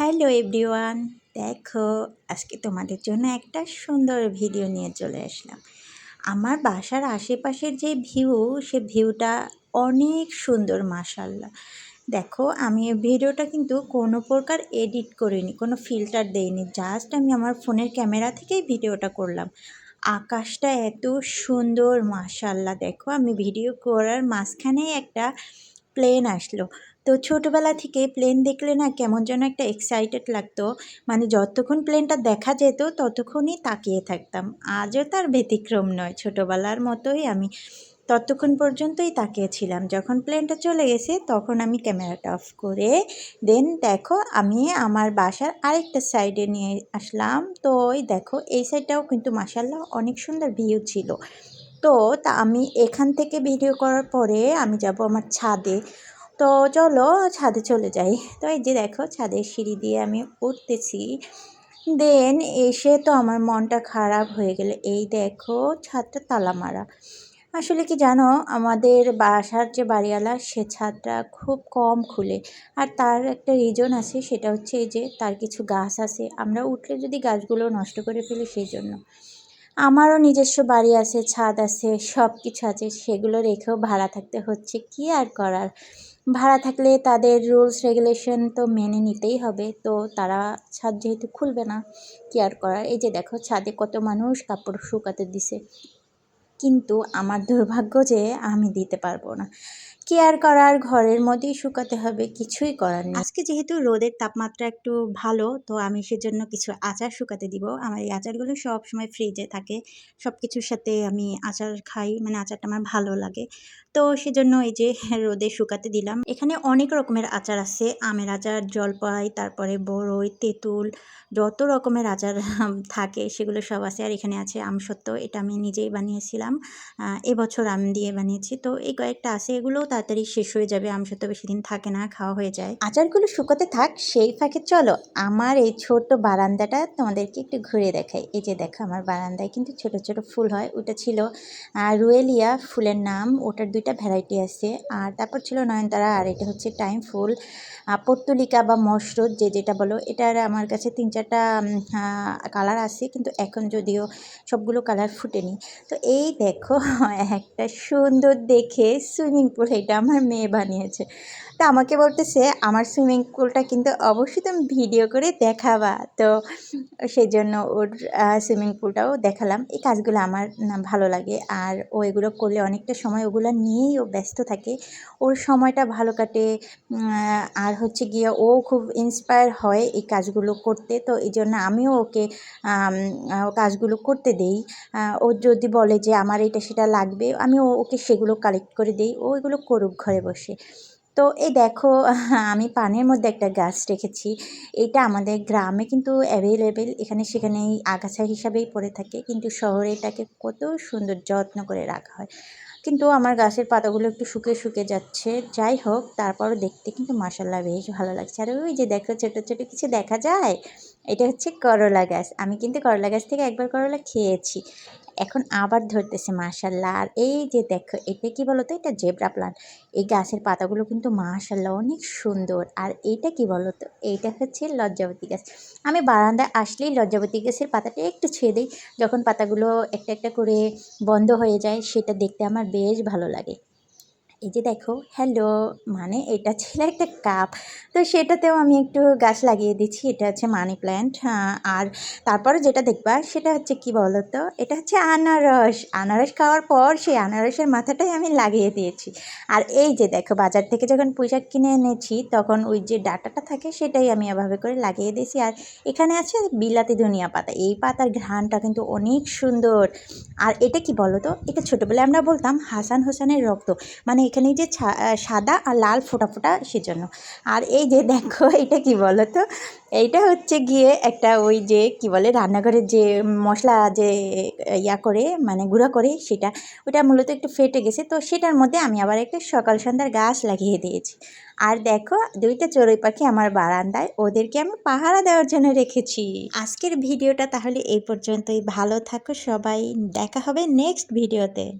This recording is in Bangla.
হ্যালো এভরিওয়ান, দেখো আজকে তোমাদের জন্য একটা সুন্দর ভিডিও নিয়ে চলে আসলাম। আমার বাসার আশেপাশের যে ভিউ, সে ভিউটা অনেক সুন্দর মাসাল্লাহ দেখো, আমি ভিডিওটা কিন্তু কোনো প্রকার এডিট করিনি, কোনো ফিল্টার দেইনি, জাস্ট আমি আমার ফোনের ক্যামেরা থেকেই ভিডিওটা করলাম। আকাশটা এত সুন্দর মাসাল্লাহ দেখো, আমি ভিডিও করার মাঝখানে একটা প্লেন আসলো। তো ছোটোবেলা থেকে প্লেন দেখলে না কেমন যেন একটা এক্সাইটেড লাগতো। মানে যতক্ষণ প্লেনটা দেখা যেত, ততক্ষণই তাকিয়ে থাকতাম। আজও তার ব্যতিক্রম নয়, ছোটোবেলার মতোই আমি ততক্ষণ পর্যন্তই তাকিয়েছিলাম যখন প্লেনটা চলে গেছে, তখন আমি ক্যামেরাটা অফ করে দেন দেখো আমি আমার বাসার আরেকটা সাইডে নিয়ে আসলাম। তো ওই দেখো, এই সাইডটাও কিন্তু মাসাল্লাহ অনেক সুন্দর ভিউ ছিল। তো তা আমি এখান থেকে ভিডিও করার পরে আমি যাব আমার ছাদে। তো চলো ছাদে চলে যাই। তো এই যে দেখো, ছাদের সিঁড়ি দিয়ে আমি উঠতেছি। দেন এসে তো আমার মনটা খারাপ হয়ে গেলে। এই দেখো, ছাদটা তালা মারা। আসলে কি জানো, আমাদের বাসার যে বাড়িওয়ালা, সে ছাদটা খুব কম খুলে। আর তার একটা রিজন আছে, সেটা হচ্ছে যে তার কিছু গাছ আছে। আমরা উঠলে যদি গাছগুলো নষ্ট করে ফেলি সেই জন্য আমারও নিজস্ব বাড়ি আছে, ছাদ আছে সব কিছু আছে। সেগুলো রেখেও ভাড়া থাকতে হচ্ছে। কি আর করার? ভাড়া থাকলে তাদের রুলস, রেগুলেশন তো মেনে নিতেই হবে। তো তারা ছাদ যেহেতু খুলবে না কেয়ার করার? এই যে দেখো, ছাদে কত মানুষ কাপড় শুকাতে দিছে। কিন্তু আমার দুর্ভাগ্য যে আমি দিতে পারব না। কেয়ার করার, ঘরের মধ্যেই শুকাতে হবে, কিছুই করার নেই। আজকে যেহেতু রোদের তাপমাত্রা একটু ভালো, তো আমি সেজন্য কিছু আচার শুকাতে দিব। আমার এই আচারগুলো সব সময় ফ্রিজে থাকে। সব কিছুর সাথে আমি আচার খাই মানে আচারটা আমার ভালো লাগে। তো সেজন্য এই যে রোদে শুকাতে দিলাম। এখানে অনেক রকমের আচার আছে। আমের আচার, জলপাই, তারপরে বড়ই, তেঁতুল, যত রকমের আচার থাকে, সেগুলো সব আছে। আর এখানে আছে আমসত্ত্ব এটা আমি নিজেই বানিয়েছিলাম। এবছর আম দিয়ে বানিয়েছি। তো এই কয়েকটা আছে। এগুলোও তাড়াতাড়ি শেষ হয়ে যাবে আমসত্ত্ব বেশি দিন থাকে না, খাওয়া হয়ে যায়। আচারগুলো শুকোতে থাক, সেই ফাঁকে চলো। আমার এই ছোট্ট বারান্দাটা তোমাদেরকে একটু ঘুরে দেখাই। এই যে দেখো, আমার বারান্দায় কিন্তু ছোট ছোট ফুল হয়, ওটা ছিল রুয়েলিয়া ফুলের নাম, ওটার দুইটা ভ্যারাইটি আছে। আর তারপর ছিল নয়নতারা, আর এটা হচ্ছে টাইম ফুল। পর্তুলিকা বা মশরুদ যে যেটা বলো, এটার আমার কাছে তিন চারটা কালার আছে, কিন্তু এখন যদিও সবগুলো কালার ফুটেনি। তো এই দেখো, একটা সুন্দর দেখে সুইমিং পুল এটা আমার মেয়ে বানিয়েছে। তো আমাকে বলতেছে, আমার সুইমিং পুলটা কিন্তু অবশ্যই তুমি ভিডিও করে দেখাবা। তো সেই জন্য ওর সুইমিং পুলটাও দেখালাম। এই কাজগুলো আমার ভালো লাগে। আর ও এগুলো করলে অনেকটা সময় ওগুলো নিয়েই ও ব্যস্ত থাকে। ওর সময়টা ভালো কাটে। আর হচ্ছে গিয়ে ও খুব ইন্সপায়ার হয় এই কাজগুলো করতে। তো এই জন্য আমিও ওকে কাজগুলো করতে দেই। ও যদি বলে যে, আমার এটা সেটা লাগবে, আমিও ওকে সেগুলো কালেক্ট করে দিই। ও এগুলো করুক ঘরে বসে। তো এই দেখো, আমি পানের মধ্যে একটা গাছ রেখেছি। এটা আমাদের গ্রামে কিন্তু অ্যাভেলেবেল এখানে সেখানে আগাছা হিসাবেই পড়ে থাকে, কিন্তু শহরে এটাকে কত সুন্দর যত্ন করে রাখা হয়। কিন্তু আমার গাছের পাতাগুলো একটু শুকে শুকে যাচ্ছে। যাই হোক, তারপরও দেখতে কিন্তু মাসাল্লাহ বেশ ভালো লাগছে। আর ওই যে দেখো, ছোটো ছোটো কিছু দেখা যায়? এটা হচ্ছে করলা গাছ। আমি কিন্তু করলা গাছ থেকে একবার করলা খেয়েছি। এখন আবার ধরতেছে, মাশাল্লাহ। আর এই যে দেখো, এটা কি বলতো? এটা জেব্রা প্লান্ট এই গাছের পাতাগুলো কিন্তু মাশাল্লাহ অনেক সুন্দর। আর এইটা কি বলতো? এইটা হচ্ছে লজ্জাবতী গাছ। আমি বারান্দায় আসলেই লজ্জাবতী গাছের পাতাটা একটু ছেড়ে দিই। যখন পাতাগুলো একটা একটা করে বন্ধ হয়ে যায়, সেটা দেখতে আমার বেশ ভালো লাগে। এই যে দেখো হ্যালো মানে এটা ছিল একটা কাপ তো সেটাতেও আমি একটু গাছ লাগিয়ে দিচ্ছি, এটা হচ্ছে মানি প্ল্যান্ট আর তারপরে যেটা দেখবা, সেটা হচ্ছে কি বলো তো এটা হচ্ছে আনারস। আনারস খাওয়ার পর সেই আনারসের মাথাটাই আমি লাগিয়ে দিয়েছি। আর এই যে দেখো, বাজার থেকে যখন পোশাক কিনে এনেছি, তখন ওই যে ডাটাটা থাকে, সেটাই আমি এভাবে করে লাগিয়ে দিয়েছি। আর এখানে আছে বিলাতি ধনিয়া পাতা। এই পাতার ঘ্রাণটা কিন্তু অনেক সুন্দর। আর এটা কি বলো তো এটা ছোটোবেলায় আমরা বলতাম হাসান হোসেনের রক্ত। মানে এখানে যে সাদা আর লাল ফোটা ফোটা সেজন্য। আর এই যে দেখো এটা কি বলো তো এইটা হচ্ছে গিয়ে একটা ওই যে কি বলে, রান্নাঘরের যে মশলা যে ইয়া করে মানে গুঁড়া করে সেটা, ওটা মূলত একটু ফেটে গেছে। তো সেটার মধ্যে আমি আবার একটা সকাল সন্ধ্যার গাছ লাগিয়ে দিয়েছি। আর দেখো, দুইটা চড়ুই পাখি আমার বারান্দায়, ওদেরকে আমি পাহারা দেওয়ার জন্য রেখেছি। আজকের ভিডিওটা তাহলে এই পর্যন্তই। ভালো থাকো সবাই। দেখা হবে নেক্সট ভিডিওতে।